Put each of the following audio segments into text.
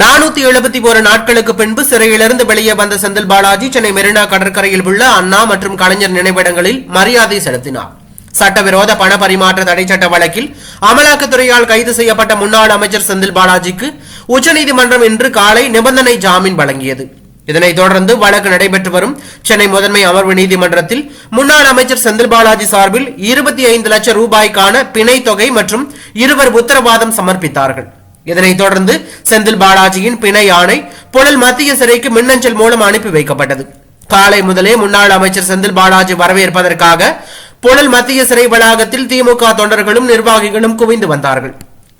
நானூத்தி எழுபத்தி ஒரு நாட்களுக்கு பின்பு சிறையிலிருந்து வெளியே வந்த செந்தில் பாலாஜி சென்னை மெரினா கடற்கரையில் உள்ள அண்ணா மற்றும் கலைஞர் நினைவிடங்களில் மரியாதை செலுத்தினார். சட்டவிரோத பண பரிமாற்ற தடை சட்ட வழக்கில் அமலாக்கத்துறையால் கைது செய்யப்பட்ட முன்னாள் அமைச்சர் செந்தில் பாலாஜிக்கு உச்சநீதிமன்றம் இன்று காலை நிபந்தனை ஜாமீன் வழங்கியது. இதனைத் தொடர்ந்து வழக்கு நடைபெற்று வரும் சென்னை முதன்மை அமர்வு நீதிமன்றத்தில் முன்னாள் அமைச்சர் செந்தில் பாலாஜி சார்பில் இருபத்தி ஐந்து லட்சம் ரூபாய்க்கான பிணை தொகை மற்றும் இருவர் உத்தரவாதம் சமர்ப்பித்தார்கள். இதனைத் தொடர்ந்து செந்தில் பாலாஜியின் பிணை ஆணை புழல் மத்திய சிறைக்கு மின்னஞ்சல் மூலம் அனுப்பி வைக்கப்பட்டது. காலை முதலே முன்னாள் அமைச்சர் செந்தில் பாலாஜி வரவேற்பதற்காக புழல் மத்திய சிறை வளாகத்தில் திமுக தொண்டர்களும் நிர்வாகிகளும் குவிந்து வந்தார்கள்.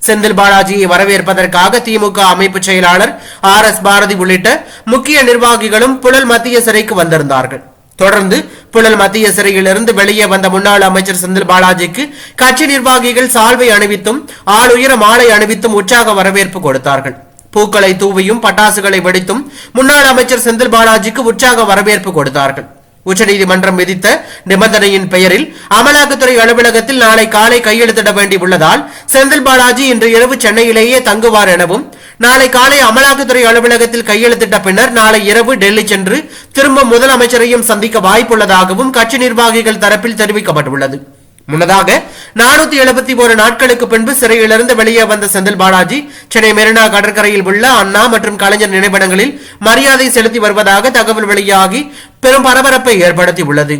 செந்தில் பாலாஜியை வரவேற்பதற்காக திமுக அமைப்பு செயலாளர் ஆர் எஸ் பாரதி உள்ளிட்ட முக்கிய நிர்வாகிகளும் புழல் மத்திய சிறைக்கு வந்திருந்தார்கள். தொடர்ந்து புழல் மத்திய சிறையிலிருந்து வெளியே வந்த முன்னாள் அமைச்சர் செந்தில் பாலாஜிக்கு கட்சி நிர்வாகிகள் சால்வை அணிவித்தும் ஆளுயர மாலை அணிவித்தும் உற்சாக வரவேற்பு கொடுத்தார்கள். பூக்களை தூவியும் பட்டாசுகளை வெடித்தும் முன்னாள் அமைச்சர் செந்தில் பாலாஜிக்கு உற்சாக வரவேற்பு கொடுத்தார்கள். உச்சநீதிமன்றம் விதித்த நிபந்தனையின் பெயரில் அமலாக்கத்துறை அலுவலகத்தில் நாளை காலை கையெழுத்திட வேண்டியுள்ளதால் செந்தில் பாலாஜி இன்று இரவு சென்னையிலேயே தங்குவார் எனவும் நாளை காலை அமலாக்கத்துறை அலுவலகத்தில் கையெழுத்திட்ட பின்னர் நாளை இரவு டெல்லி சென்று திரும்ப முதலமைச்சரையும் சந்திக்க வாய்ப்புள்ளதாகவும் கட்சி நிர்வாகிகள் தரப்பில் தெரிவிக்கப்பட்டுள்ளது. முன்னதாக நானூத்தி எழுபத்தி ஒரு நாட்களுக்கு பின்பு சிறையிலிருந்து வெளியே வந்த செந்தில் பாலாஜி சென்னை மெரினா கடற்கரையில் உள்ள அண்ணா மற்றும் கலைஞர் நினைவிடங்களில் மரியாதை செலுத்தி வருவதாக தகவல் வெளியாகி பெரும் பரபரப்பை ஏற்படுத்தியுள்ளது.